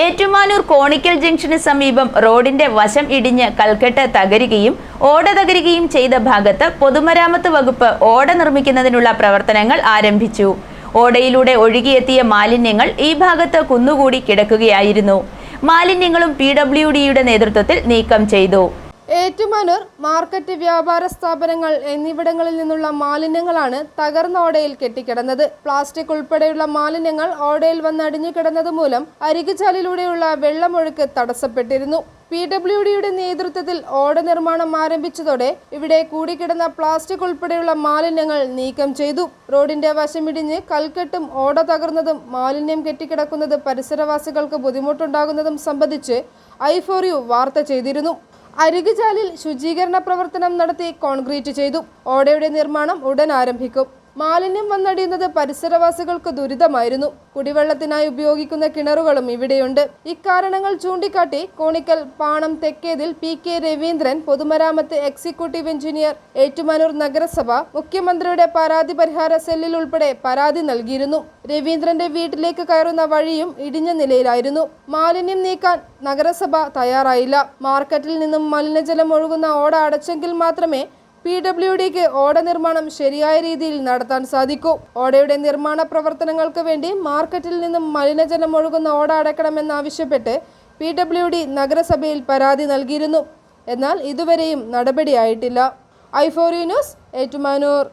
Ettumanoor conical junction സമീപം റോഡിന്റെ വശം ഇടിഞ്ഞ് കൽക്കെട്ട് തകരുകയും ഓട തകരുകയും ചെയ്ത ഭാഗത്ത് പൊതുമരാമത്ത് വകുപ്പ് ഓട നിർമ്മിക്കുന്നതിനുള്ള പ്രവർത്തനങ്ങൾ ആരംഭിച്ചു. ഓടയിലൂടെ ഒഴുകിയെത്തിയ മാലിന്യങ്ങൾ ഈ ഭാഗത്ത് കുന്നുകൂടി കിടക്കുകയായിരുന്നു. മാലിന്യങ്ങളും പി ഡബ്ല്യു ഡിയുടെ നേതൃത്വത്തിൽ നീക്കം ചെയ്തു. ഏറ്റുമാനൂർ മാർക്കറ്റ് വ്യാപാര സ്ഥാപനങ്ങൾ എന്നിവിടങ്ങളിൽ നിന്നുള്ള മാലിന്യങ്ങളാണ് തകർന്ന ഓടയിൽ കെട്ടിക്കിടന്നത്. പ്ലാസ്റ്റിക് ഉൾപ്പെടെയുള്ള മാലിന്യങ്ങൾ ഓടയിൽ വന്ന് അടിഞ്ഞു കിടന്നത് മൂലം അരികുചാലിലൂടെയുള്ള വെള്ളമൊഴുക്ക് തടസ്സപ്പെട്ടിരുന്നു. പി ഡബ്ല്യു ഡിയുടെ നേതൃത്വത്തിൽ ഓട നിർമ്മാണം ആരംഭിച്ചതോടെ ഇവിടെ കൂടിക്കിടന്ന പ്ലാസ്റ്റിക് ഉൾപ്പെടെയുള്ള മാലിന്യങ്ങൾ നീക്കം ചെയ്തു. റോഡിന്റെ വശമിടിഞ്ഞ് കൽക്കെട്ടും ഓട തകർന്നതും മാലിന്യം കെട്ടിക്കിടക്കുന്നത് പരിസരവാസികൾക്ക് ബുദ്ധിമുട്ടുണ്ടാകുന്നതും സംബന്ധിച്ച് ഐ ഫോർ യു വാർത്ത ചെയ്തിരുന്നു. അരികുചാലിൽ ശുചീകരണ പ്രവർത്തനം നടത്തി കോൺക്രീറ്റ് ചെയ്തു. ഓടയുടെ നിർമ്മാണം ഉടൻ ആരംഭിക്കും. മാലിന്യം വന്നടിയുന്നത് പരിസരവാസികൾക്ക് ദുരിതമായിരുന്നു. കുടിവെള്ളത്തിനായി ഉപയോഗിക്കുന്ന കിണറുകളും ഇവിടെയുണ്ട്. ഇക്കാരണങ്ങൾ ചൂണ്ടിക്കാട്ടി conical Panam Thekkethil P K Raveendran പൊതുമരാമത്ത് എക്സിക്യൂട്ടീവ് എഞ്ചിനീയർ ഏറ്റുമാനൂർ നഗരസഭ മുഖ്യമന്ത്രിയുടെ പരാതി പരിഹാര സെല്ലിൽ ഉൾപ്പെടെ പരാതി നൽകിയിരുന്നു. രവീന്ദ്രന്റെ വീട്ടിലേക്ക് കയറുന്ന വഴിയും ഇടിഞ്ഞ നിലയിലായിരുന്നു. മാലിന്യം നീക്കാൻ നഗരസഭ തയ്യാറായില്ല. മാർക്കറ്റിൽ നിന്നും മലിനജലം ഒഴുകുന്ന ഓട അടച്ചെങ്കിൽ മാത്രമേ പി ഡബ്ല്യു ഡിക്ക് ഓട നിർമ്മാണം ശരിയായ രീതിയിൽ നടത്താൻ സാധിക്കൂ. ഓടയുടെ നിർമ്മാണ പ്രവർത്തനങ്ങൾക്ക് വേണ്ടി മാർക്കറ്റിൽ നിന്നും മലിനജലം ഒഴുകുന്ന ഓട അടയ്ക്കണമെന്നാവശ്യപ്പെട്ട് പി ഡബ്ല്യു ഡി നഗരസഭയിൽ പരാതി നൽകിയിരുന്നു. എന്നാൽ ഇതുവരെയും നടപടിയായിട്ടില്ല. ഐഫോറി ന്യൂസ് ഏറ്റുമാനൂർ.